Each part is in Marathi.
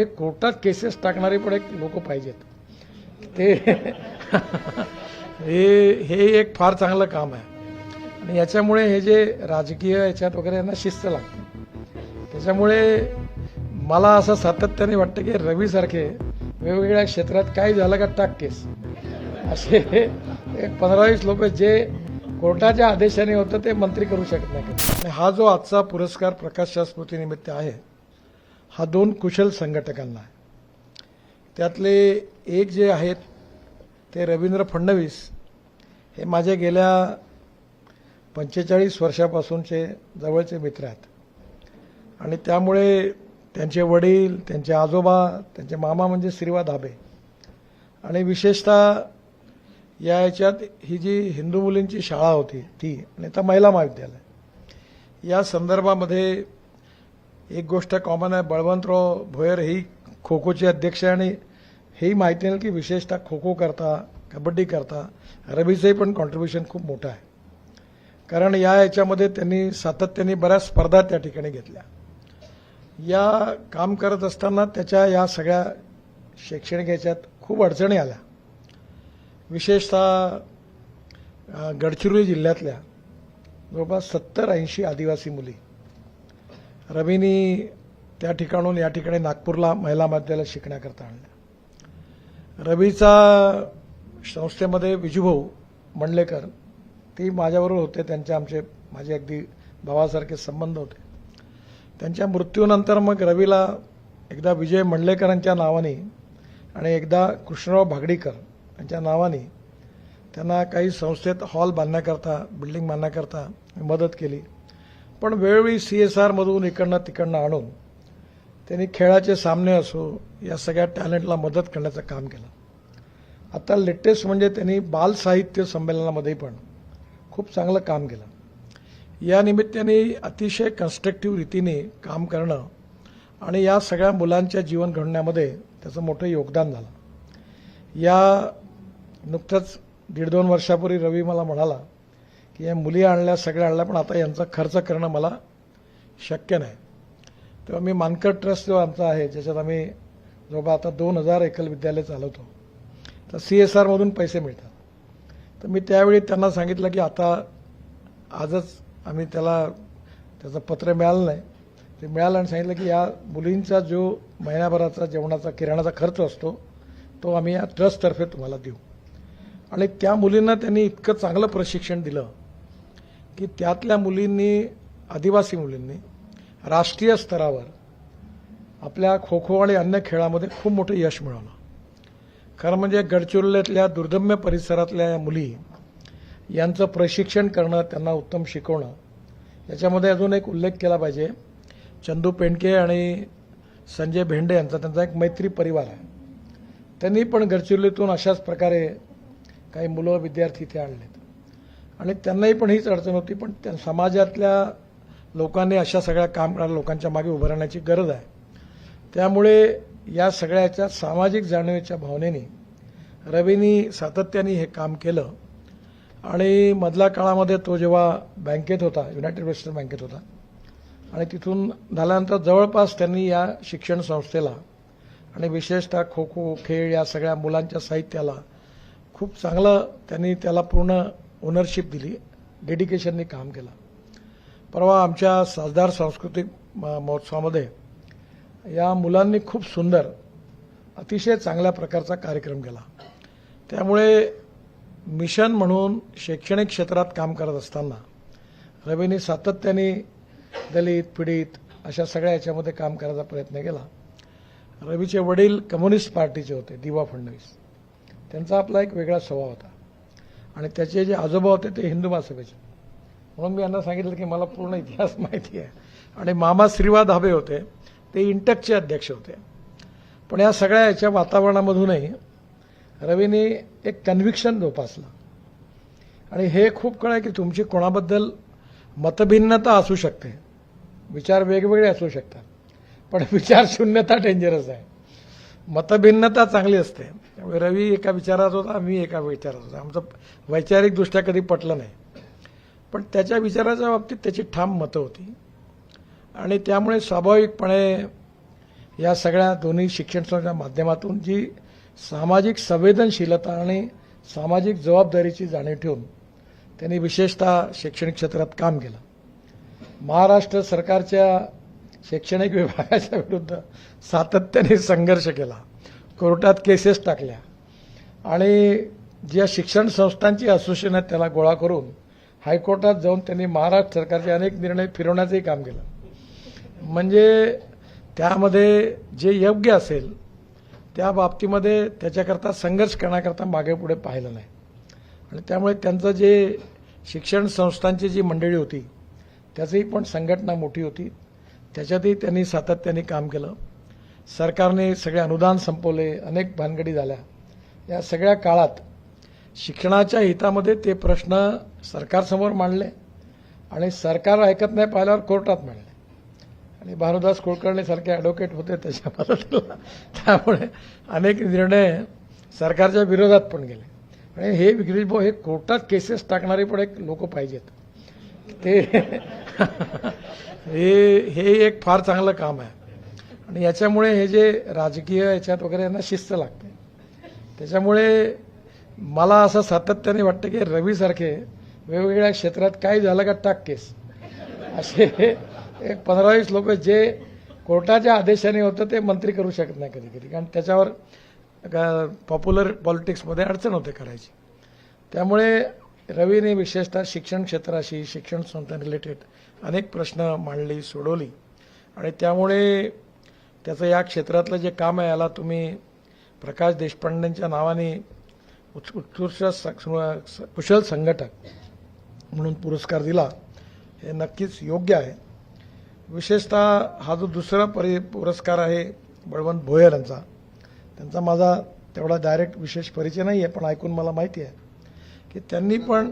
हे कोर्टात केसेस टाकणारे पण एक लोक पाहिजेत. ते हे हे एक फार चांगलं काम आहे. आणि याच्यामुळे हे जे राजकीय याच्यात वगैरे यांना शिस्त लागते. त्याच्यामुळे मला असं सातत्याने वाटतं की रवीसारखे वेगवेगळ्या क्षेत्रात काय झालं का टाक केस. असे एक पंधरा वीस लोक जे कोर्टाच्या आदेशाने होतं ते मंत्री करू शकत नाही आणि हा जो आजचा पुरस्कार प्रकाश स्मृतीनिमित्त आहे हा दोन कुशल संघटकांना आहे. त्यातले एक जे आहेत ते रवींद्र फडणवीस. हे माझे गेल्या पंचेचाळीस वर्षापासूनचे जवळचे मित्र आहेत. आणि त्यामुळे त्यांचे वडील त्यांचे आजोबा त्यांचे मामा म्हणजे श्रीवा धाबे. आणि विशेषतः या याच्यात ही जी हिंदू मुलींची शाळा होती ती आणि आता महिला महाविद्यालय. या संदर्भामध्ये एक गोष्ट कॉमन आहे. बळवंतराव भोयर ही खो खोचे अध्यक्ष आहे आणि हेही माहिती नाही की विशेषतः खो खो करता कबड्डी करता रवीचंही पण कॉन्ट्रीब्युशन खूप मोठं आहे. कारण या याच्यामध्ये त्यांनी सातत्याने बऱ्याच स्पर्धा त्या ठिकाणी घेतल्या. या काम करत असताना त्याच्या या सगळ्या शैक्षणिक याच्यात खूप अडचणी आल्या. विशेषतः गडचिरोली जिल्ह्यातल्या जवळपास सत्तर ऐंशी आदिवासी मुली रवीनी त्या ठिकाणून या ठिकाणी नागपूरला महिला माध्यमाला शिकण्याकरता आणल्या रवीचा संस्थेमध्ये विजूभाऊ मंडलेकर ती माझ्याबरोबर होते. त्यांचे आमचे माझे अगदी भावासारखे संबंध होते. त्यांच्या मृत्यूनंतर मग रवीला एकदा विजय मंडलेकरांच्या नावाने आणि एकदा कृष्णराव भागडीकर यांच्या नावाने त्यांना काही संस्थेत हॉल बांधण्याकरता बिल्डिंग बांधण्याकरता मदत केली. पण वेळोवेळी सी एस आरमधून इकडनं तिकडनं आणून त्यांनी खेळाचे सामने असो या सगळ्या टॅलेंटला मदत करण्याचं काम केलं. आता लेटेस्ट म्हणजे त्यांनी बाल साहित्य संमेलनामध्ये पण खूप चांगलं काम केलं. या निमित्ताने अतिशय कन्स्ट्रक्टिव्ह रीतीने काम करणं आणि या सगळ्या मुलांच्या जीवन घडण्यामध्ये त्याचं मोठं योगदान झालं. या नुकतंच दीड दोन वर्षापूर्वी रवी मला म्हणाला की या मुली आणल्या सगळ्या आणल्या पण आता यांचा खर्च करणं मला शक्य नाही. तेव्हा मी मानकर ट्रस्ट जो आमचा आहे ज्याच्यात आम्ही जवळपास आता दोन हजार एकल विद्यालय चालवतो तर सी एस आरमधून पैसे मिळतात. तर मी त्यावेळी त्यांना सांगितलं की आता आजच आम्ही त्याला त्याचं पत्र मिळालं नाही. ते मिळालं आणि सांगितलं की या मुलींचा जो महिन्याभराचा जेवणाचा किराणाचा खर्च असतो तो आम्ही या ट्रस्टतर्फे तुम्हाला देऊ. आणि त्या मुलींना त्यांनी इतकं चांगलं प्रशिक्षण दिलं की त्यातल्या मुलींनी आदिवासी मुलींनी राष्ट्रीय स्तरावर आपल्या खो खो आणि अन्य खेळामध्ये खूप मोठं यश मिळवलं. खरं म्हणजे गडचिरोल्यातल्या दुर्दम्य परिसरातल्या या मुली यांचं प्रशिक्षण करणं त्यांना उत्तम शिकवणं याच्यामध्ये अजून एक उल्लेख केला पाहिजे. चंदू पेंडके आणि संजय भेंडे यांचा त्यांचा एक मैत्री परिवार आहे. त्यांनी पण गडचिरोलीतून अशाच प्रकारे काही मुलं विद्यार्थी इथे आणलेत. आणि त्यांनाही पण हीच अडचण होती पण त्या समाजातल्या लोकांनी अशा सगळ्या काम करणाऱ्या लोकांच्या मागे उभं राहण्याची गरज आहे. त्यामुळे या सगळ्याच्या सामाजिक जाणीवेच्या भावनेने रवीनी सातत्याने हे काम केलं. आणि मधल्या काळामध्ये तो जेव्हा बँकेत होता युनायटेड वेस्टर्न बँकेत होता आणि तिथून झाल्यानंतर जवळपास त्यांनी या शिक्षण संस्थेला आणि विशेषतः खो खो खेळ या सगळ्या मुलांच्या साहित्याला खूप चांगलं त्यांनी त्याला पूर्ण ओनरशिप दिली डेडिकेशनने काम केलं. परवा आमच्या साजदार सांस्कृतिक म- महोत्सवामध्ये या मुलांनी खूप सुंदर अतिशय चांगल्या प्रकारचा कार्यक्रम केला. त्यामुळे मिशन म्हणून शैक्षणिक क्षेत्रात काम करत असताना रवीने सातत्याने दलित पीडित अशा सगळ्या याच्यामध्ये काम करायचा प्रयत्न केला. रवीचे वडील कम्युनिस्ट पार्टीचे होते दिवा फडणवीस. त्यांचा आपला एक वेगळा स्वभाव होता. आणि त्याचे जे आजोबा होते ते हिंदू महासभेचे म्हणून मी यांना सांगितलं की मला पूर्ण इतिहास माहिती आहे. आणि मामा श्रीवा धाबे होते ते इंटकचे अध्यक्ष होते. पण या सगळ्या याच्या वातावरणामधूनही रवीने एक कन्व्हिक्शन जोपासलं. आणि हे खूप कळ आहे की तुमची कोणाबद्दल मतभिन्नता असू शकते. विचार वेगवेगळे असू शकतात. पण विचार शून्यता डेंजरस आहे. मतभिन्नता चांगली असते. त्यामुळे रवी एका विचारात होता मी एका विचारात होता. आमचं वैचारिकदृष्ट्या कधी पटलं नाही. पण त्याच्या विचाराच्या बाबतीत त्याची ठाम मतं होती. आणि त्यामुळे स्वाभाविकपणे या सगळ्या दोन्ही शिक्षण संस्थांच्या माध्यमातून जी सामाजिक संवेदनशीलता आणि सामाजिक जबाबदारीची जाणीव ठेवून त्यांनी विशेषतः शैक्षणिक क्षेत्रात काम केलं. महाराष्ट्र सरकारच्या शैक्षणिक विभागाच्या विरुद्ध सातत्याने संघर्ष केला. कोर्टात केसेस टाकल्या. आणि ज्या शिक्षण संस्थांची असोसिएशन आहेत त्याला गोळा करून हायकोर्टात जाऊन त्यांनी महाराष्ट्र सरकारचे अनेक निर्णय फिरवण्याचंही काम केलं. म्हणजे त्यामध्ये जे योग्य असेल त्या बाबतीमध्ये त्याच्याकरता संघर्ष करण्याकरता मागे पुढे पाहिलं नाही. आणि त्यामुळे त्यांचं जे शिक्षण संस्थांची जी मंडळी होती त्याचीही पण संघटना मोठी होती. त्याच्यातही त्यांनी सातत्याने काम केलं. सरकारने सगळे अनुदान संपवले अनेक भानगडी झाल्या. या सगळ्या काळात शिक्षणाच्या हितामध्ये ते प्रश्न सरकारसमोर मांडले आणि सरकार ऐकत नाही पाहिल्यावर कोर्टात मांडले. आणि भानुदास कुलकर्णी सारखे ॲडव्होकेट होते त्याच्या मदतीला. त्यामुळे अनेक निर्णय सरकारच्या विरोधात पण गेले. आणि हे गिरीश भाऊ हे कोर्टात केसेस टाकणारे पण एक लोक पाहिजेत. ते हे हे एक फार चांगलं काम आहे. आणि याच्यामुळे हे जे राजकीय याच्यात वगैरे यांना शिस्त लागते. त्याच्यामुळे मला असं सातत्याने वाटतं की रवीसारखे वेगवेगळ्या क्षेत्रात काय झालं का टाक केस. असे एक पंधरा वीस लोक जे कोर्टाच्या आदेशाने होतं ते मंत्री करू शकत नाही कधी कधी कारण त्याच्यावर पॉप्युलर पॉलिटिक्समध्ये अडचण होते करायची. त्यामुळे रवीने विशेषतः शिक्षण क्षेत्राशी शिक्षण संस्था रिलेटेड अनेक प्रश्न मांडली सोडवली. आणि त्यामुळे त्याचं या क्षेत्रातलं जे काम आहे याला तुम्ही प्रकाश देशपांडेंच्या नावाने उत् उत्कृष्ट कुशल संघटक म्हणून पुरस्कार दिला हे नक्कीच योग्य आहे. विशेषतः हा जो दुसरा परि पुरस्कार आहे बळवंत भोयर यांचा त्यांचा माझा तेवढा डायरेक्ट विशेष परिचय नाही आहे पण ऐकून मला माहिती आहे की त्यांनी पण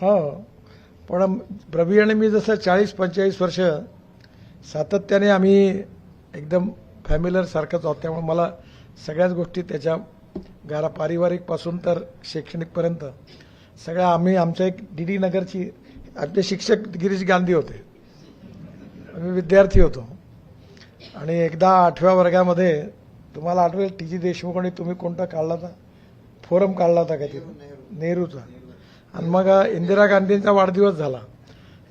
हां पण रवी आणि मी जसं चाळीस पंचेचाळीस वर्ष सातत्याने आम्ही एकदम फॅमिलरसारखंच होतं आहोत. त्यामुळे मला सगळ्याच गोष्टी त्याच्या घरा पारिवारिकपासून तर शैक्षणिकपर्यंत. सगळ्या आम्ही आमच्या एक डी डी नगरची आमचे शिक्षक गिरीश गांधी होते. आम्ही विद्यार्थी होतो. आणि एकदा आठव्या वर्गामध्ये तुम्हाला आठवेल टी जी देशमुख आणि तुम्ही कोणता काढला होता? फोरम काढला होता का तिथं? नेहरूचा. आणि मग इंदिरा गांधींचा वाढदिवस झाला.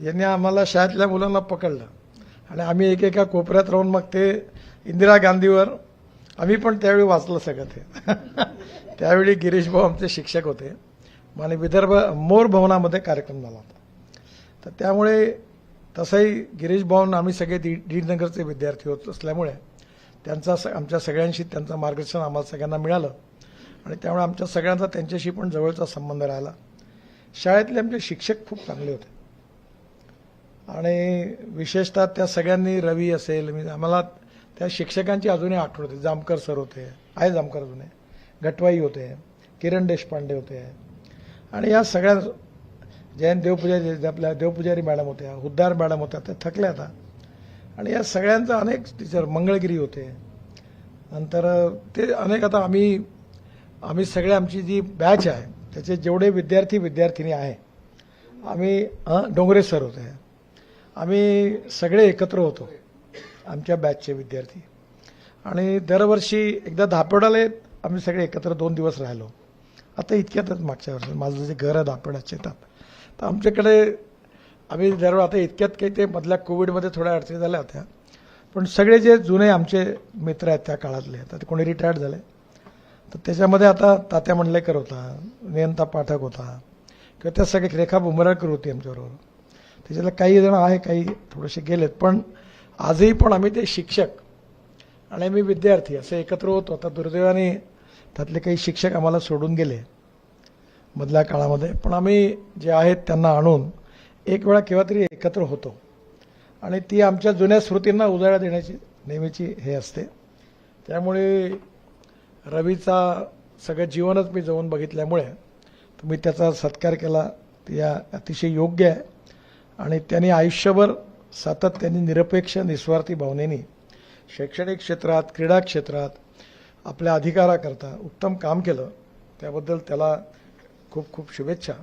यांनी आम्हाला शाळेतल्या मुलांना पकडलं. आणि आम्ही एकेका कोपऱ्यात राहून मग ते इंदिरा गांधीवर आम्ही पण त्यावेळी वाचलं सगळं ते. त्यावेळी गिरीश भाऊ आमचे शिक्षक होते. आणि विदर्भ मोर भवनामध्ये कार्यक्रम झाला होता. तर त्यामुळे तसंही गिरीश भाऊन आम्ही सगळे दी दीडनगरचे विद्यार्थी होत असल्यामुळे त्यांचा स आमच्या सगळ्यांशी त्यांचं मार्गदर्शन आम्हाला सगळ्यांना मिळालं. आणि त्यामुळे आमच्या सगळ्यांचा त्यांच्याशी पण जवळचा संबंध राहिला. शाळेतले आमचे शिक्षक खूप चांगले होते. आणि विशेषतः त्या सगळ्यांनी रवी असेल मी आम्हाला त्या शिक्षकांची अजूनही आठवण होते. जामकर सर होते. आहे जामकर अजूनही गटवाई होते. किरण देशपांडे होते. आणि या सगळ्या जयंत देवपुजारी आपल्या देवपुजारी मॅडम होत्या हुद्दार मॅडम होत्या त्या थकल्या आता. आणि या सगळ्यांचा अनेक टीचर मंगळगिरी होते. नंतर ते अनेक आता आम्ही आम्ही सगळे आमची जी बॅच आहे त्याचे जेवढे विद्यार्थी विद्यार्थिनी आहे आम्ही डोंगरे सर होते. आम्ही सगळे एकत्र होतो आमच्या बॅचचे विद्यार्थी. आणि दरवर्षी एकदा धापेडाला आम्ही सगळे एकत्र दोन दिवस राहिलो. आता इतक्यातच मागच्या वर्षी. माझं जे घर आहे धापेडात शेतात. तर आमच्याकडे आम्ही दरवेळ आता इतक्यात काही ते मधल्या कोविडमध्ये थोड्या अडचणी झाल्या होत्या. पण सगळे जे जुने आमचे मित्र आहेत त्या काळातले आता कोणी रिटायर्ड झाले. तर त्याच्यामध्ये आता तात्या मंडलेकर होता नियंता पाठक होता किंवा त्या सगळे रेखा बुमराळकर होती आमच्याबरोबर. त्याच्यातले काही जण आहे काही थोडेसे गेलेत. पण आजही पण आम्ही ते शिक्षक आणि आम्ही विद्यार्थी असे एकत्र होतो. आता दुर्दैवाने त्यातले काही शिक्षक आम्हाला सोडून गेले मधल्या काळामध्ये. पण आम्ही जे आहेत त्यांना आणून एक वेळा केव्हा तरी एकत्र होतो. आणि ती आमच्या जुन्या स्मृतींना उजाळा देण्याची नेहमीची हे असते. त्यामुळे रवीचा सगळं जीवनच मी जाऊन बघितल्यामुळे तुम्ही त्याचा सत्कार केला. ते या अतिशय योग्य आहे. आणि त्यांनी आयुष्यभर सातत्याने निरपेक्ष निस्वार्थी भावनेने शैक्षणिक क्षेत्रात क्रीडा क्षेत्रात आपल्या अधिकाराकरता उत्तम काम केलं त्याबद्दल त्याला खूप खूप शुभेच्छा.